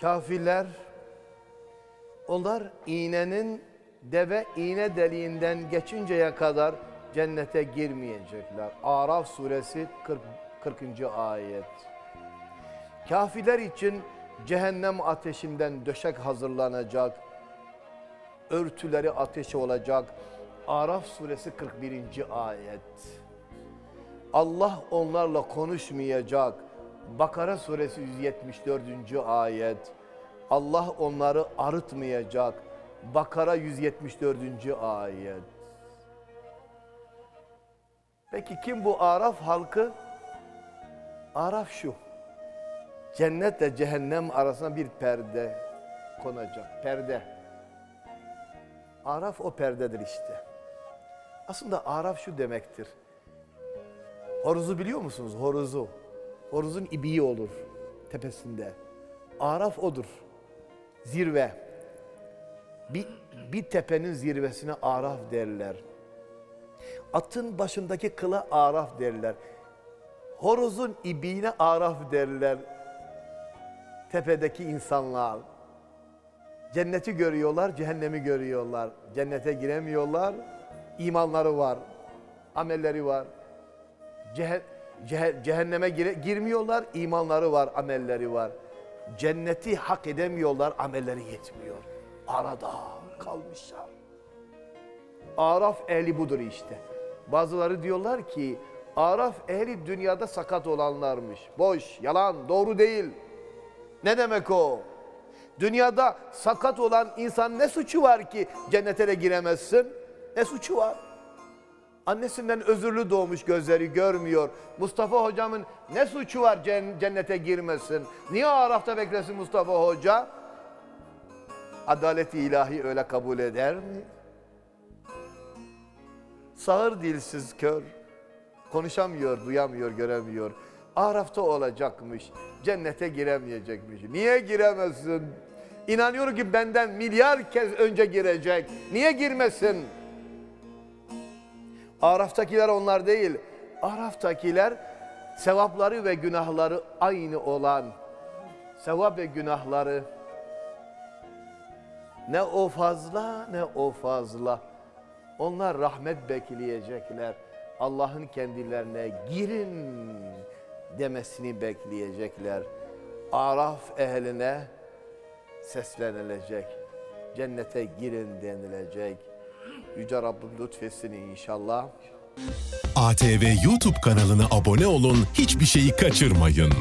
Kafirler onlar iğnenin deve iğne deliğinden geçinceye kadar cennete girmeyecekler. Araf suresi 40, 40. ayet. Kafirler için cehennem ateşinden döşek hazırlanacak. Örtüleri ateşi olacak. Araf suresi 41. ayet. Allah onlarla konuşmayacak. Bakara suresi 174. ayet. Allah onları arıtmayacak. Bakara 174. ayet. Peki kim bu Araf halkı? Araf şu. Cennetle cehennem arasına bir perde konacak. Perde. Araf o perdedir işte. Aslında Araf şu demektir. Horozu biliyor musunuz? Horozu. Horozun ibiği olur tepesinde. Araf odur. Zirve. Bir, bir tepenin zirvesine Araf derler. Atın başındaki kıla Araf derler. Horozun ibiğine Araf derler. Tepedeki insanlar. Cenneti görüyorlar, cehennemi görüyorlar. Cennete giremiyorlar. imanları var. Amelleri var. Cehe- cehe- cehenneme girmiyorlar, imanları var, amelleri var. Cenneti hak edemiyorlar, amelleri yetmiyor. Arada kalmışlar. Araf ehli budur işte. Bazıları diyorlar ki Araf ehli dünyada sakat olanlarmış. Boş, yalan, doğru değil. Ne demek o? Dünyada sakat olan insan ne suçu var ki cennete de giremezsin? Ne suçu var? Annesinden özürlü doğmuş gözleri görmüyor. Mustafa hocamın ne suçu var cen- cennete girmesin? Niye Araf'ta beklesin Mustafa hoca? Adaleti ilahi öyle kabul eder mi? Sağır dilsiz kör. Konuşamıyor, duyamıyor, göremiyor. Araf'ta olacakmış. Cennete giremeyecekmiş. Niye giremezsin? İnanıyorum ki benden milyar kez önce girecek. Niye girmesin? Araf'takiler onlar değil. Araf'takiler sevapları ve günahları aynı olan sevap ve günahları ne o fazla ne o fazla. Onlar rahmet bekleyecekler. Allah'ın kendilerine girin demesini bekleyecekler. Araf ehline seslenilecek. Cennete girin denilecek. Yüce Rabbim lütfetsin inşallah. ATV YouTube kanalına abone olun, hiçbir şeyi kaçırmayın.